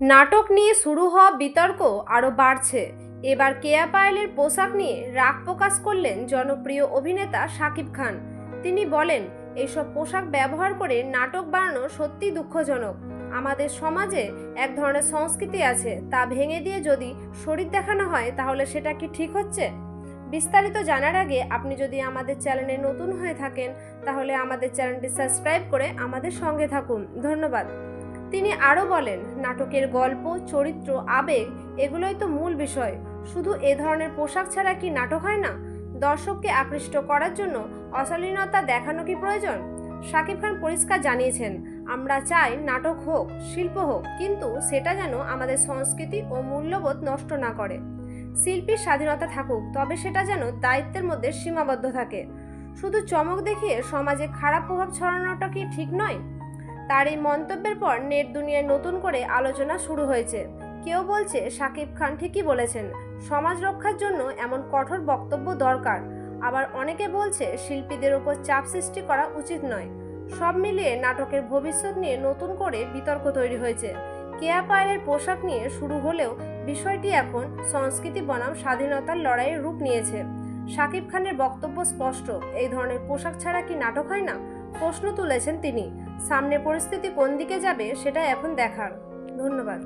নাটক নিয়ে শুরু হওয়া বিতর্ক আরও বাড়ছে। এবার কেয়া পায়েলের পোশাক নিয়ে রাগ প্রকাশ করলেন জনপ্রিয় অভিনেতা শাকিব খান। তিনি বলেন এইসব পোশাক ব্যবহার করে নাটক বানানো সত্যিই দুঃখজনক। আমাদের সমাজে এক ধরনের সংস্কৃতি আছে, তা ভেঙে দিয়ে যদি শরীর দেখানো হয়, তাহলে সেটা কি ঠিক হচ্ছে? বিস্তারিত জানার আগে আপনি যদি আমাদের চ্যানেলে নতুন হয়ে থাকেন, তাহলে আমাদের চ্যানেলটি সাবস্ক্রাইব করে আমাদের সঙ্গে থাকুন। ধন্যবাদ। তিনি আরও বলেন, নাটকের গল্প, চরিত্র, আবেগ, এগুলোই তো মূল বিষয়। শুধু এ ধরনের পোশাক ছাড়া কি নাটক হয় না? দর্শককে আকৃষ্ট করার জন্য অশালীনতা দেখানো কি প্রয়োজন? শাকিব খান পরিষ্কার জানিয়েছেন, আমরা চাই নাটক হোক, শিল্প হোক, কিন্তু সেটা যেন আমাদের সংস্কৃতি ও মূল্যবোধ নষ্ট না করে। শিল্পীর স্বাধীনতা থাকুক, তবে সেটা যেন দায়িত্বের মধ্যে সীমাবদ্ধ থাকে। শুধু চমক দেখিয়ে সমাজে খারাপ প্রভাব ছড়ানোটা কি ঠিক নয়? তার এই মন্তব্যের পর নেট দুনিয়ায় নতুন করে আলোচনা শুরু হয়েছে। কেউ বলছে শাকিব খান ঠিকই বলেছেন, সমাজ রক্ষার জন্য এমন কঠোর বক্তব্য দরকার। আবার অনেকে বলছে, শিল্পীদের ওপর চাপ সৃষ্টি করা উচিত নয়। সব মিলিয়ে নাটকের ভবিষ্যৎ নিয়ে নতুন করে বিতর্ক তৈরি হয়েছে। কেয়া পায়েলের পোশাক নিয়ে শুরু হলেও বিষয়টি এখন সংস্কৃতি বনাম স্বাধীনতার লড়াইয়ের রূপ নিয়েছে। শাকিব খানের বক্তব্য স্পষ্ট, এই ধরনের পোশাক ছাড়া কি নাটক হয় না? প্রশ্ন তুলেছেন তিনি। সামনে পরিস্থিতি কোন দিকে যাবে সেটা এখন দেখার। ধন্যবাদ।